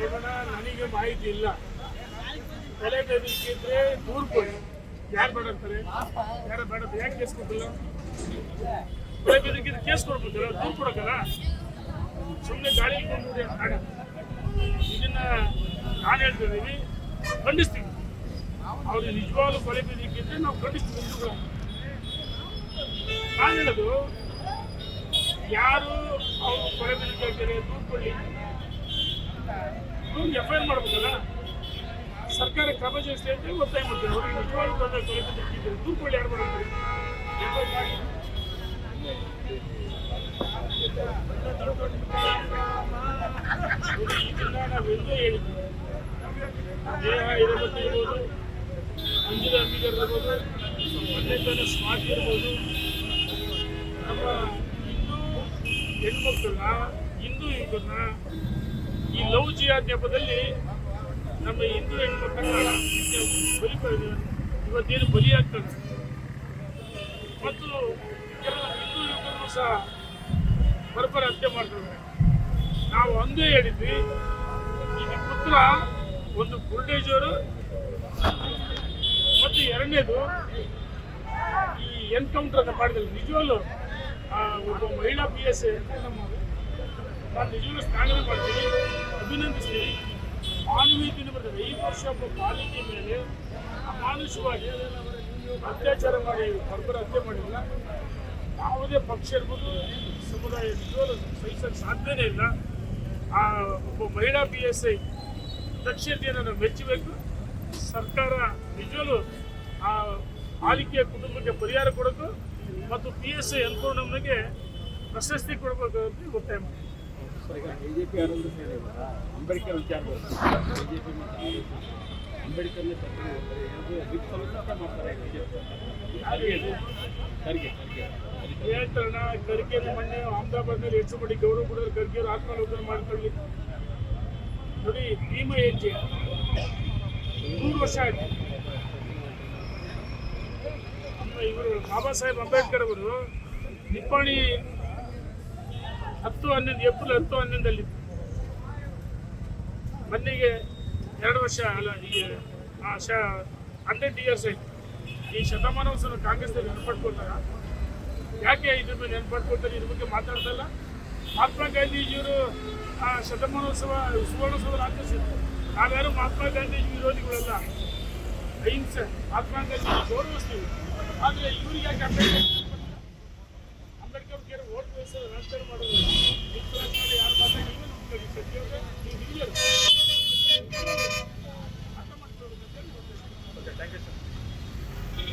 ನೋಡೋಣ ನನಗೆ ಮಾಹಿತಿ ಇಲ್ಲ. ತಲೆ ಬೇದಿಕ್ಕಿದ್ರೆ ದೂರು ಕೊಡಿ ಯಾರು ಬೇಡ ಅಂತಾರೆ? ಯಾರು ಬೇಡ ಅಂತ ಯಾಕೆ ಕೇಸ್ ಕೊಟ್ಟಿಲ್ಲ? ತಲೆ ಬೇದಿಕ್ಕಿದ್ರೆ ಕೇಸ್ ಕೊಡ್ಬೇಕಲ್ಲ ದೂರು ಕೊಡಕ್ಕಲ್ಲ? ಸುಮ್ಮನೆ ಗಾಳಿ ಕೊಂಡ್ಬಿಡಿ ಆಗ ಇದನ್ನ ನಾನು ಹೇಳ್ತಿದ್ದೀವಿ ಖಂಡಿಸ್ತೀವಿ ಅವ್ರಿಗೆ ನಿಜವಾಗ್ಲೂ ಕೊಲೆ ಬೇದಿಕ್ಕಿದ್ರೆ ನಾವು ಖಂಡಿಸ್ತೀವಿ. ನಾನು ಹೇಳೋದು, ಯಾರು ಅವರು ಕೊಲೆ ಬೆದರಿಕೆ ಹಾಕಿದ್ರೆ ದೂರು ಕೊಡಲಿ ದೂರು ಎಫ್ ಐ ಆರ್ ಮಾಡ್ಬೇಕಲ್ಲ? ಸರ್ಕಾರ ಕ್ರಮ ಜರುಗಿಸಲಿ ಅಂತ ಒತ್ತಾಯ ಮಾಡ್ತಾರೆ ಅವ್ರಿಗೆ ನಿಜವಾಗ್ಲೂ ತೊಂದರೆ ಕೊಲೆ ಬೆದರಿಕೆ ಇದ್ರೆ ದೂರು ಕೊಡಲಿ ಯಾರು ಮಾಡ್ತಾರೆ ದೇಹ ಇರಬೇಕು ಇರ್ಬೋದು ಅಂಜಿದ ಅಂಬಿಗರ್ ಇರ್ಬೋದು ಮೊನ್ನೆ ತಾನೇ ಸ್ಮಾರ್ಟ್ ಇರ್ಬೋದು, ನಮ್ಮ ಹಿಂದೂ ಹೆಣ್ಮಕ್ಳನ್ನ, ಹಿಂದೂ ಯುಗನ್ನ ಈ ಲವ್ ಜಿಹಾದ್ ನೆಪದಲ್ಲಿ ನಮ್ಮ ಹಿಂದೂ ಹೆಣ್ಮಕ್ಳನ್ನ ಬಲಿ ಇವತ್ತೇನು ಬಲಿಯಾಗ್ತದೆ? ಮತ್ತು ಕೆಲವು ಹಿಂದೂ ಯುವಕರು ಸಹ ಬರ್ಬರ ಹತ್ಯೆ ಮಾಡ್ತಾರೆ ನಾವು ಅಂದೇ ಹೇಳಿದ್ವಿ ಇಲ್ಲಿ ಪುತ್ರ ಒಂದು ಬುಲ್ಡೇಜರು ಮತ್ತು ಎರಡನೇದು ಈ ಎನ್ಕೌಂಟರ್ ಮಾಡಿದ್ರು ನಿಜವಲ್ಲೂ ಒಬ್ಬ ಮಹಿಳಾ ಪಿ ಎಸ್ ನಮ್ಮ, ನಾನು ನಿಜವಲ್ಲೂ ಸ್ಥಾನ ಮಾಡ್ತೀನಿ. ಅಭಿನಂದಿಸ್ತೀನಿ ಮಾನವೀಯ ದಿನ ಬರ್ತದೆ. ಈ ವರ್ಷ ಒಬ್ಬ ಬಾಲಿಕೆ ಮೇಲೆ ಅಮಾನುಷವಾಗಿ ಅತ್ಯಾಚಾರ ಮಾಡಿ ಬರ್ಬರ ಹತ್ಯೆ ಮಾಡಿಲ್ಲ. ಯಾವುದೇ ಪಕ್ಷ ಇರ್ಬೋದು ಸಮುದಾಯ ಇರ್ಬೋದು ಸಹಿಸಕ್ಕೆ ಸಾಧ್ಯನೇ ಇಲ್ಲ. ಆ ಒಬ್ಬ ಮಹಿಳಾ ಪಿ ಎಸ್ ಐ ದಕ್ಷತೆಯನ್ನು ಮೆಚ್ಚಬೇಕು. ಸರ್ಕಾರ ನಿಜವಲ್ಲೂ ಆ ಆಲಿಕೆಯ ಕುಟುಂಬಕ್ಕೆ ಪರಿಹಾರ ಕೊಡಬೇಕು ಮತ್ತು ಪಿ ಎಸ್ ಐ ಅನ್ಕೊಂಡವನಿಗೆ ಪ್ರಶಸ್ತಿ ಕೊಡಬೇಕು ಅಂತ ಒತ್ತಾಯ ಬಿಜೆಪಿ ಅಂಬೇಡ್ಕರ್ ಮಾಡ್ತಾರೆ ಖರ್ಗೆ ಹೇಳ್ತಾರಣ ಖರ್ಗೆ ಮೊನ್ನೆ ಅಹಮದಾಬಾದ್ನಲ್ಲಿ ಹೆಚ್ಚು ಮಾಡಿ ಗೌರವ ಕೂಡ ಖರ್ಗೆ ಅವರು ಆತ್ಮಾವಲೋಕನ ಮಾಡ್ಕೊಳ್ಳಿ. ನೋಡಿ, ಭೀಮ ಹೆಜ್ಜೆ. ಮೂರು ವರ್ಷ ಆಯ್ತು. ಇವರು ಬಾಬಾ ಸಾಹೇಬ್ ಅಂಬೇಡ್ಕರ್ ಅವರು, ನಿಪ್ಪಾಣಿ ಹತ್ತು ಹನ್ನೊಂದು, ಏಪ್ರಿಲ್ ಹತ್ತು ಹನ್ನೊಂದಲ್ಲಿ. ಮೊನ್ನೆಗೆ ಎರಡು ವರ್ಷ ಅಲ್ಲ, ಈ, ಆ ಹಂಡ್ರೆಡ್ ಇಯರ್ಸ್ ಆಯ್ತು. ಈ ಶತಮಾನೋತ್ಸವ ಕಾಂಗ್ರೆಸ್ನಲ್ಲಿ ನೆನಪಟ್ಕೊಳ್ತಾರ ಯಾಕೆ ಇದ್ರ ಮೇಲೆ ನೆನಪಟ್ಕೊಳ್ತಾರೆ ಇದ್ರ ಬಗ್ಗೆ ಮಾತಾಡ್ತಲ್ಲ ಮಹಾತ್ಮ ಗಾಂಧೀಜಿಯವರು ಆ ಶತಮಾನೋತ್ಸವ, ಸುವರ್ಣೋತ್ಸವ ಆಚರಿಸಿದ್ರು. ನಾವ್ಯಾರು ಮಹಾತ್ಮ ಗಾಂಧೀಜಿ ವಿರೋಧಿಗಳಲ್ಲ, ಅಹಿಂಸೆ, ಮಹಾತ್ಮ ಗಾಂಧೀಜಿ ಗೌರವಿಸ್ತೀವಿ. ಆದರೆ ಇವ್ರಿಗೆ ಯಾಕೆ ರಾಜಕಾರಣ ಮಾಡೋದು